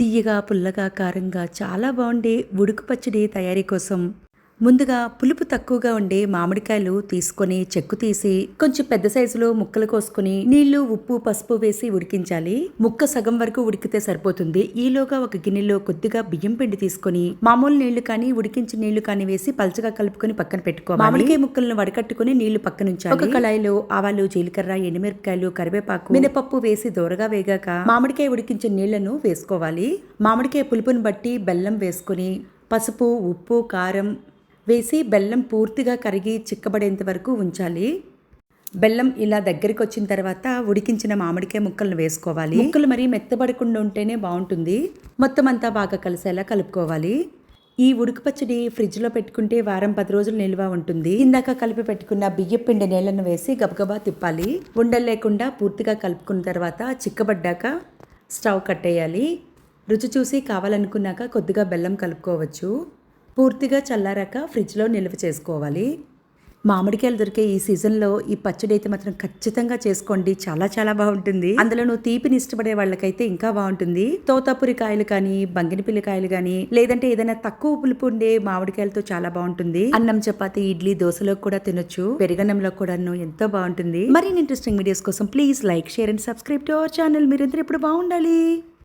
తీయగా పుల్లగా కారంగా చాలా బాగుండే ఉడుకు పచ్చడి తయారీ కోసం ముందుగా పులుపు తక్కువగా ఉండే మామిడికాయలు తీసుకొని చెక్కు తీసి కొంచెం పెద్ద సైజులో ముక్కలు కోసుకొని నీళ్ళు ఉప్పు పసుపు వేసి ఉడికించాలి. ముక్క సగం వరకు ఉడికితే సరిపోతుంది. ఈలోగా ఒక గిన్నెలో కొద్దిగా బియ్యం పిండి తీసుకొని మామూలు నీళ్ళు కానీ ఉడికించిన నీళ్ళు కానీ వేసి పల్చగా కలుపుకొని పక్కన పెట్టుకోవాలి. మామిడికాయ ముక్కలను వడకట్టుకుని నీళ్ళు పక్కన ఉంచాలి ఒక కళాయిలో ఆవాలు జీలకర్ర ఎండుమిరపకాయలు కరివేపాకు మినపప్పు వేసి దోరగా వేగాక మామిడికాయ ఉడికించిన నీళ్ళను వేసుకోవాలి. మామిడికాయ పులుపుని బట్టి బెల్లం వేసుకొని పసుపు ఉప్పు కారం వేసి బెల్లం పూర్తిగా కరిగి చిక్కబడేంత వరకు ఉంచాలి. బెల్లం ఇలా దగ్గరికి వచ్చిన తర్వాత ఉడికించిన మామిడికాయ ముక్కలను వేసుకోవాలి. ముక్కలు మరీ మెత్తబడకుండా ఉంటేనే బాగుంటుంది. మొత్తం అంతా బాగా కలిసేలా కలుపుకోవాలి. ఈ ఉడుకు పచ్చడి ఫ్రిడ్జ్లో పెట్టుకుంటే వారం పది రోజులు నిల్వ ఉంటుంది. ఇందాక కలిపి పెట్టుకున్న బియ్య పిండి నీళ్ళను వేసి గబగబా తిప్పాలి. ఉండలు లేకుండా పూర్తిగా కలుపుకున్న తర్వాత చిక్కబడ్డాక స్టవ్ కట్టేయాలి. రుచి చూసి కావాలనుకున్నాక కొద్దిగా బెల్లం కలుపుకోవచ్చు. పూర్తిగా చల్లారాక ఫ్రిడ్జ్లో నిల్వ చేసుకోవాలి. మామిడికాయలు దొరికే ఈ సీజన్లో ఈ పచ్చడి అయితే మాత్రం ఖచ్చితంగా చేసుకోండి. చాలా చాలా బాగుంటుంది. అందులోనూ తీపిని ఇష్టపడే వాళ్ళకైతే ఇంకా బాగుంటుంది. తోతాపురి కాయలు కానీ బంగినపిల్లి కాయలు కానీ లేదంటే ఏదైనా తక్కువ పులుపు ఉండే మామిడికాయలతో చాలా బాగుంటుంది. అన్నం చపాతి ఇడ్లీ దోశలో కూడా తినొచ్చు. పెరుగన్నంలో కూడా ఎంతో బాగుంటుంది. మరిన్ని ఇంట్రెస్టింగ్ వీడియోస్ కోసం please like share and subscribe to our channel మీరందరూ ఇప్పుడు బాగుండాలి.